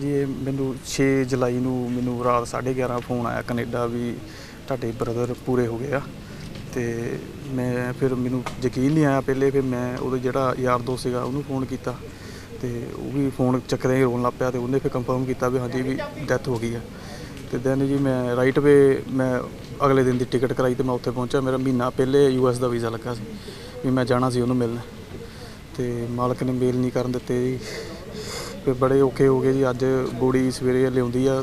ਜੀ ਮੈਨੂੰ 6 ਜੁਲਾਈ ਨੂੰ ਮੈਨੂੰ ਰਾਤ 11:30 ਫੋਨ ਆਇਆ ਕੈਨੇਡਾ ਵੀ ਤੁਹਾਡੇ ਬ੍ਰਦਰ ਪੂਰੇ ਹੋ ਗਏ ਆ। ਤੇ ਮੈਂ ਫਿਰ ਮੈਨੂੰ ਯਕੀਨ ਨਹੀਂ ਆਇਆ ਪਹਿਲੇ, ਫਿਰ ਮੈਂ ਉਹਦਾ ਜਿਹੜਾ ਯਾਰ ਦੋਸਤ ਸੀਗਾ ਉਹਨੂੰ ਫੋਨ ਕੀਤਾ ਤੇ ਉਹ ਵੀ ਫੋਨ ਚੱਕਦੇ ਹੀ ਰੋਣ ਲੱਗ ਪਿਆ ਤੇ ਉਹਨੇ ਫਿਰ ਕੰਫਰਮ ਕੀਤਾ ਵੀ ਹਾਂਜੀ ਵੀ ਡੈਥ ਹੋ ਗਈ ਆ। ਤੇ ਦੈਨ ਜੀ ਮੈਂ ਰਾਈਟ ਵੇ ਮੈਂ ਅਗਲੇ ਦਿਨ ਦੀ ਟਿਕਟ ਕਰਾਈ ਤੇ ਮੈਂ ਉੱਥੇ ਪਹੁੰਚਿਆ। ਮੇਰਾ ਮਹੀਨਾ ਪਹਿਲੇ ਯੂਐਸ ਦਾ ਵੀਜ਼ਾ ਲੱਗਾ ਸੀ ਵੀ ਮੈਂ ਜਾਣਾ ਸੀ ਉਹਨੂੰ ਮਿਲਣ। ਤੇ ਮਾਲਕ ਨੇ ਮੇਲ ਨਹੀਂ ਕਰਨ ਦਿੱਤੇ ਜੀ। ਫਿਰ ਬੜੇ ਔਖੇ ਹੋ ਗਏ ਜੀ ਅੱਜ ਬੋੜੀ ਸਵੇਰੇ ਲਿਆਉਂਦੀ ਆ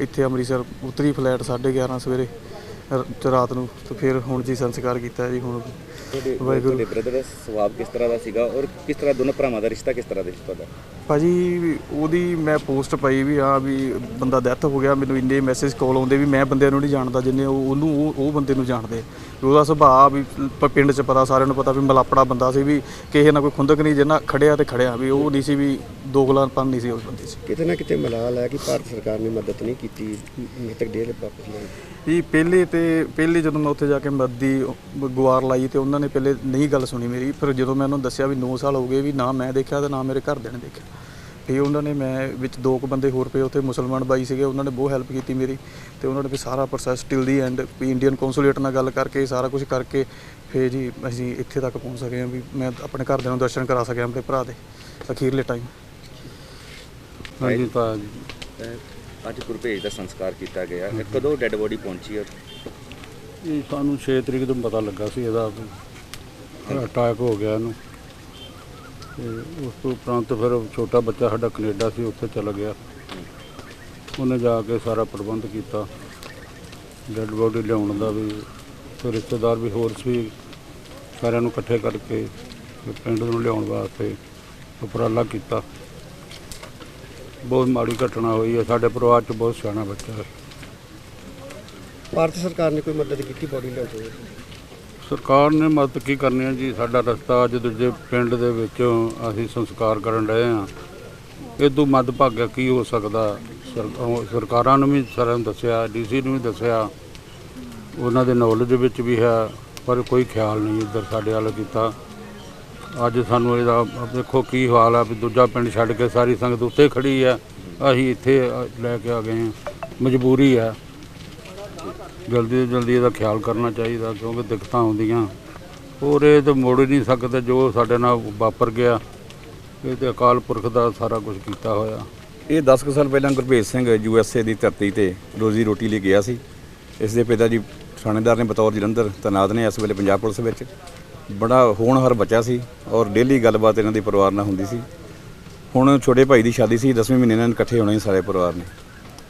ਇੱਥੇ ਅੰਮ੍ਰਿਤਸਰ ਉਤਰੀ ਫਲੈਟ 11:30 ਸਵੇਰੇ ਰ- ਤੇ ਰਾਤ ਨੂੰ ਤੇ ਫਿਰ ਹੁਣ ਜੀ ਸੰਸਕਾਰ ਕੀਤਾ ਜੀ ਹੁਣ ਤੁਹਾਡੇ ਵਾਹਿਗੁਰੂ। ਤੁਹਾਡੇ ਬ੍ਰਦਰ ਦਾ ਸੁਭਾਅ ਕਿਸ ਤਰ੍ਹਾਂ ਦਾ ਸੀਗਾ ਔਰ ਕਿਸ ਤਰ੍ਹਾਂ ਦੋਨੋਂ ਭਰਾਵਾਂ ਦਾ ਰਿਸ਼ਤਾ ਕਿਸ ਤਰ੍ਹਾਂ ਦਾ ਸੀ ਤੁਹਾਡਾ ਭਾਜੀ ਉਹਦੀ ਮੈਂ ਪੋਸਟ ਪਾਈ ਵੀ ਆ ਵੀ ਬੰਦਾ ਡੈਥ ਹੋ ਗਿਆ ਮੈਨੂੰ ਇੰਨੇ ਮੈਸੇਜ ਕਾਲ ਆਉਂਦੇ ਵੀ ਮੈਂ ਬੰਦਿਆਂ ਨੂੰ ਨਹੀਂ ਜਾਣਦਾ ਜਿੰਨੇ ਉਹ ਉਹਨੂੰ ਉਹ ਉਹ ਬੰਦੇ ਨੂੰ ਜਾਣਦੇ। ਉਹਦਾ ਸੁਭਾਅ ਵੀ ਪਿੰਡ 'ਚ ਪਤਾ ਸਾਰਿਆਂ ਨੂੰ ਪਤਾ ਵੀ ਮਲਾਪੜਾ ਬੰਦਾ ਸੀ ਵੀ ਕਿਸੇ ਨਾਲ ਕੋਈ ਖੁੰਦਕ ਨਹੀਂ ਜਿੰਨਾ ਖੜਿਆ ਤੇ ਖੜਿਆ ਵੀ ਉਹ ਨਹੀਂ ਸੀ ਵੀ ਦੋਗਲਾਪਨ ਨਹੀਂ ਸੀ ਉਸ ਬੰਦੇ 'ਚ। ਕਿਤੇ ਨਾ ਕਿਤੇ ਮਲਾਲ ਹੈ ਕਿ ਭਾਰਤ ਸਰਕਾਰ ਨੇ ਮਦਦ ਨਹੀਂ ਕੀਤੀ ਮ੍ਰਿਤਕ ਦੇ ਵਾਪਸ ਲੈਣ ਇਹ ਪਹਿਲੇ ਤੇ ਪਹਿਲੇ ਜਦੋਂ ਮੈਂ ਉੱਥੇ ਜਾ ਕੇ ਮੱਦੀ ਗੁਆਰ ਲਾਈ ਤੇ ਉਹਨਾਂ ਨੇ ਪਹਿਲੇ ਨਹੀਂ ਗੱਲ ਸੁਣੀ ਮੇਰੀ ਫਿਰ ਜਦੋਂ ਮੈਂ ਉਹਨਾਂ ਨੂੰ ਦੱਸਿਆ ਵੀ 9 ਸਾਲ ਹੋ ਗਏ ਵੀ ਨਾ ਮੈਂ ਦੇਖਿਆ ਤੇ ਨਾ ਮੇਰੇ ਘਰਦਿਆਂ ਨੇ ਦੇਖਿਆ। ਫਿਰ ਉਹਨਾਂ ਨੇ ਮੈਂ ਵਿੱਚ ਦੋ ਕੁ ਬੰਦੇ ਹੋਰ ਪਏ ਉੱਥੇ ਮੁਸਲਮਾਨ ਬਾਈ ਸੀਗੇ ਉਹਨਾਂ ਨੇ ਬਹੁਤ ਹੈਲਪ ਕੀਤੀ ਮੇਰੀ ਤੇ ਉਹਨਾਂ ਨੇ ਵੀ ਸਾਰਾ ਪ੍ਰੋਸੈਸ ਟਿਲ ਦੀ ਐਂਡ ਵੀ ਇੰਡੀਅਨ ਕੌਂਸੂਲੇਟ ਨਾਲ ਗੱਲ ਕਰਕੇ ਸਾਰਾ ਕੁਝ ਕਰਕੇ ਫਿਰ ਜੀ ਅਸੀਂ ਇੱਥੇ ਤੱਕ ਪਹੁੰਚ ਸਕੇ ਹਾਂ ਵੀ ਮੈਂ ਆਪਣੇ ਘਰਦਿਆਂ ਨੂੰ ਦਰਸ਼ਨ ਕਰਾ ਸਕਿਆ ਆਪਣੇ ਭਰਾ ਦੇ ਅਖੀਰਲੇ ਟਾਈਮ ਹਾਂਜੀ ਤਾਂ ਜੀ। ਅੱਜ ਗੁਰਭੇਜ ਦਾ ਸੰਸਕਾਰ ਕੀਤਾ ਗਿਆ ਕਦੋਂ ਡੈੱਡ ਬੋਡੀ ਪਹੁੰਚੀ ਔਰ ਇਹ ਸਾਨੂੰ 6 ਤਰੀਕ ਨੂੰ ਪਤਾ ਲੱਗਾ ਸੀ ਇਹਦਾ ਅਟੈਕ ਹੋ ਗਿਆ ਇਹਨੂੰ। ਤੇ ਉਸ ਤੋਂ ਉਪਰੰਤ ਫਿਰ ਛੋਟਾ ਬੱਚਾ ਸਾਡਾ ਕੈਨੇਡਾ ਸੀ, ਉੱਥੇ ਚਲਾ ਗਿਆ। ਉਹਨੇ ਜਾ ਕੇ ਸਾਰਾ ਪ੍ਰਬੰਧ ਕੀਤਾ। ਡੈੱਡ ਬੋਡੀ ਲਿਆਉਣ ਦਾ ਵੀ ਤੇ ਰਿਸ਼ਤੇਦਾਰ ਵੀ ਹੋਰ ਸੀ, ਸਾਰਿਆਂ ਨੂੰ ਇਕੱਠੇ ਕਰਕੇ ਤੇ ਪਿੰਡ ਨੂੰ ਲਿਆਉਣ ਵਾਸਤੇ ਉਪਰਾਲਾ ਕੀਤਾ। ਬਹੁਤ ਮਾੜੀ ਘਟਨਾ ਹੋਈ ਹੈ, ਸਾਡੇ ਪਰਿਵਾਰ 'ਚ ਬਹੁਤ ਸਿਆਣਾ ਬੱਚਾ ਹੈ। ਭਾਰਤ ਸਰਕਾਰ ਨੇ ਕੋਈ ਮਦਦ ਕੀਤੀ, ਬੋਡੀ ਲੈ ਕੇ ਸਰਕਾਰ ਨੇ ਮਦਦ ਕੀ ਕਰਨੀ ਹੈ ਜੀ? ਸਾਡਾ ਰਸਤਾ ਅੱਜ ਦੂਜੇ ਪਿੰਡ ਦੇ ਵਿੱਚੋਂ ਅਸੀਂ ਸੰਸਕਾਰ ਕਰਨ ਰਹੇ ਹਾਂ। ਇਹ ਤੋਂ ਮੱਦਭਾਗਾ ਕੀ ਹੋ ਸਕਦਾ? ਸਰਕਾਰਾਂ ਨੂੰ ਵੀ ਸਾਰਿਆਂ ਨੂੰ ਦੱਸਿਆ, ਡੀਸੀ ਨੂੰ ਵੀ ਦੱਸਿਆ। ਉਹਨਾਂ ਦੇ ਨੌਲੇਜ ਵਿੱਚ ਵੀ ਹੈ, ਪਰ ਕੋਈ ਖਿਆਲ ਨਹੀਂ ਇੱਧਰ ਸਾਡੇ ਵੱਲ ਕੀਤਾ। ਅੱਜ ਸਾਨੂੰ ਇਹਦਾ, ਦੇਖੋ ਕੀ ਹਾਲ ਆ ਵੀ ਦੂਜਾ ਪਿੰਡ ਛੱਡ ਕੇ ਸਾਰੀ ਸੰਗਤ ਉੱਤੇ ਖੜੀ ਆ ਅਸੀਂ ਇੱਥੇ ਲੈ ਕੇ ਆ ਗਏ ਹਾਂ। ਮਜਬੂਰੀ ਆ ਜਲਦੀ ਤੋਂ ਜਲਦੀ ਇਹਦਾ ਖਿਆਲ ਕਰਨਾ ਚਾਹੀਦਾ, ਕਿਉਂਕਿ ਦਿੱਕਤਾਂ ਆਉਂਦੀਆਂ। ਹੋਰ ਇਹ ਤਾਂ ਮੋੜ ਹੀ ਨਹੀਂ ਸਕਦੇ, ਜੋ ਸਾਡੇ ਨਾਲ ਵਾਪਰ ਗਿਆ, ਇਹ ਤੇ ਅਕਾਲ ਪੁਰਖ ਦਾ ਸਾਰਾ ਕੁਝ ਕੀਤਾ ਹੋਇਆ। ਇਹ 10 ਕੁ ਸਾਲ ਪਹਿਲਾਂ Gurbhej Singh U S A ਦੀ ਧਰਤੀ ਤੇ ਰੋਜ਼ੀ ਰੋਟੀ ਲਈ ਗਿਆ ਸੀ। ਇਸ ਦੇ ਪਿਤਾ ਜੀ ਥਾਣੇਦਾਰ ਨੇ ਬਤੌਰ ਜਲੰਧਰ ਤੈਨਾਤ ਨੇ, ਇਸ ਵੇਲੇ ਪੰਜਾਬ ਪੁਲਿਸ ਵਿੱਚ। ਬੜਾ ਹੋਣਹਾਰ ਬੱਚਾ ਸੀ ਔਰ ਡੇਲੀ ਗੱਲਬਾਤ ਇਹਨਾਂ ਦੇ ਪਰਿਵਾਰ ਨਾਲ ਹੁੰਦੀ ਸੀ। ਹੁਣ ਛੋਟੇ ਭਾਈ ਦੀ ਸ਼ਾਦੀ ਸੀ 10ਵੇਂ ਮਹੀਨੇ ਨਾਲ ਇਕੱਠੇ ਹੋਣੇ ਸੀ ਸਾਰੇ ਪਰਿਵਾਰ ਨੇ।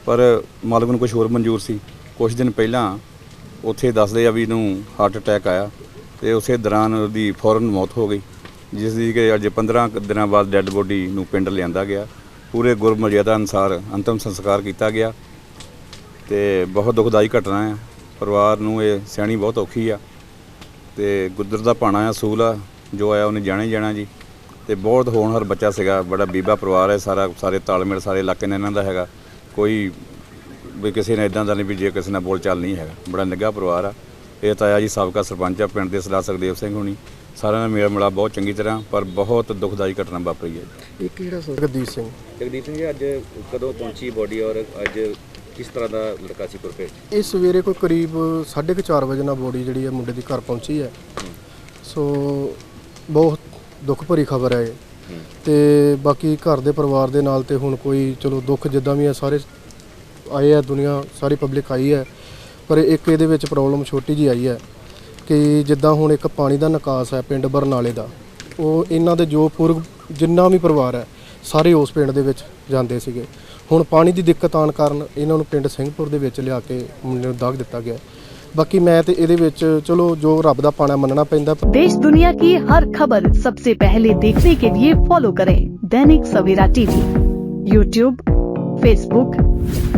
ਪਰ ਮਾਲਕ ਨੂੰ ਕੁਝ ਹੋਰ ਮਨਜ਼ੂਰ ਸੀ। ਕੁਝ ਦਿਨ ਪਹਿਲਾਂ ਉੱਥੇ ਦੱਸਦੇ ਆ ਵੀ ਇਹਨੂੰ ਹਾਰਟ ਅਟੈਕ ਆਇਆ ਤੇ ਉਸੇ ਦੌਰਾਨ ਉਹਦੀ ਫੌਰਨ ਮੌਤ ਹੋ ਗਈ, ਜਿਸ ਦੀ ਕਿ ਅੱਜ 15 ਦਿਨਾਂ ਬਾਅਦ ਡੈੱਡ ਬੋਡੀ ਨੂੰ ਪਿੰਡ ਲਿਆਂਦਾ ਗਿਆ। ਪੂਰੇ ਗੁਰਮਰਿਆਦਾ ਅਨੁਸਾਰ ਅੰਤਮ ਸੰਸਕਾਰ ਕੀਤਾ ਗਿਆ ਤੇ ਬਹੁਤ ਦੁਖਦਾਈ ਘਟਨਾ ਹੈ ਪਰਿਵਾਰ ਨੂੰ ਇਹ ਸਿਆਣੀ ਬਹੁਤ ਔਖੀ ਆ ਤੇ ਗੁੱਦਰ ਦਾ ਪਾਣਾ ਆ, ਸੂਲ ਆ, ਜੋ ਆਇਆ ਉਹਨੇ ਜਾਣਾ ਹੀ ਜਾਣਾ ਜੀ। ਤੇ ਬਹੁਤ ਹੋਣਹਾਰ ਬੱਚਾ ਸੀਗਾ, ਬੜਾ ਬੀਬਾ ਪਰਿਵਾਰ ਹੈ ਸਾਰਾ, ਸਾਰੇ ਤਾਲਮੇਲ, ਸਾਰੇ ਇਲਾਕੇ ਨੇ ਇਹਨਾਂ ਦਾ ਹੈਗਾ। ਕੋਈ ਵੀ ਕਿਸੇ ਨੇ ਇਦਾਂ ਦਾ ਨਹੀਂ ਵੀ ਜੇ ਕਿਸੇ ਨਾਲ ਬੋਲ ਚਾਲ ਨਹੀਂ ਹੈਗਾ। ਬੜਾ ਨਿੱਘਾ ਪਰਿਵਾਰ ਆ। ਇਹ ਤਾਇਆ ਜੀ ਸਾਬਕਾ ਸਰਪੰਚ ਆ ਪਿੰਡ ਦੇ ਸਰਦਾਰ ਸੁਖਦੇਵ ਸਿੰਘ ਹੁਣੀ। ਸਾਰਿਆਂ ਨਾਲ ਮੇਰਾ ਮਿਲਾ ਬਹੁਤ ਚੰਗੀ ਤਰ੍ਹਾਂ ਪਰ ਬਹੁਤ ਦੁਖਦਾਈ ਘਟਨਾ ਵਾਪਰੀ ਹੈ ਇਹ ਕਿਹੜਾ ਸੋ ਜਗਦੀਪ ਸਿੰਘ। ਜਗਦੀਪ ਸਿੰਘ ਜੀ ਅੱਜ ਕਦੋਂ ਪਹੁੰਚੀ ਬੋਡੀ ਔਰ ਅੱਜ ਕਿਸ ਤਰ੍ਹਾਂ ਦਾ ਲੜਕਾ ਸੀ ਗੁਰਭੇਜ ਇਹ ਸਵੇਰੇ ਕੋਈ ਕਰੀਬ 4:30 ਵਜੇ ਨਾਲ ਬੋਡੀ ਜਿਹੜੀ ਹੈ ਮੁੰਡੇ ਦੀ ਘਰ ਪਹੁੰਚੀ ਹੈ। ਸੋ ਬਹੁਤ ਦੁੱਖ ਭਰੀ ਖਬਰ ਹੈ ਇਹ। ਤੇ ਬਾਕੀ ਘਰ ਦੇ ਪਰਿਵਾਰ ਦੇ ਨਾਲ ਤੇ ਹੁਣ ਕੋਈ ਚਲੋ ਦੁੱਖ ਜਿੱਦਾਂ ਵੀ ਹੈ ਸਾਰੇ ਆਏ ਆ ਦੁਨੀਆ ਸਾਰੀ ਪਬਲਿਕ ਆਈ ਹੈ ਪਰ ਇੱਕ ਇਹਦੇ ਵਿੱਚ ਪ੍ਰੋਬਲਮ ਛੋਟੀ ਜੀ ਆਈ ਹੈ ਕਿ ਜਿੱਦਾਂ ਹੁਣ ਇੱਕ ਪਾਣੀ ਦਾ ਨਿਕਾਸ ਹੈ ਪਿੰਡ ਬਰਨਾਲੇ ਦਾ ਉਹ ਇਹਨਾਂ ਦੇ ਜੋ ਪੁਰਗ ਜਿੰਨਾ ਵੀ ਪਰਿਵਾਰ ਹੈ ਸਾਰੇ ਉਸ ਪਿੰਡ ਦੇ ਵਿੱਚ ਜਾਂਦੇ ਸੀਗੇ ਹੁਣ ਪਾਣੀ ਦੀ ਦਿੱਕਤ ਆਉਣ ਕਾਰਨ ਇਹਨਾਂ ਨੂੰ ਪਿੰਡ ਸਿੰਘਪੁਰ ਦੇ ਵਿੱਚ ਲਿਆ ਕੇ ਮੁੰਡੇ ਨੂੰ ਦਾਗ ਦਿੱਤਾ ਗਿਆ ਬਾਕੀ ਮੈਂ ਤੇ ਇਹਦੇ ਵਿੱਚ ਚਲੋ ਜੋ ਰੱਬ ਦਾ ਪਾਣਾ ਮੰਨਣਾ ਪੈਂਦਾ देश दुनिया की हर खबर सबसे पहले देखने के लिए फॉलो करें दैनिक सवेरा टीवी यूट्यूब फेसबुक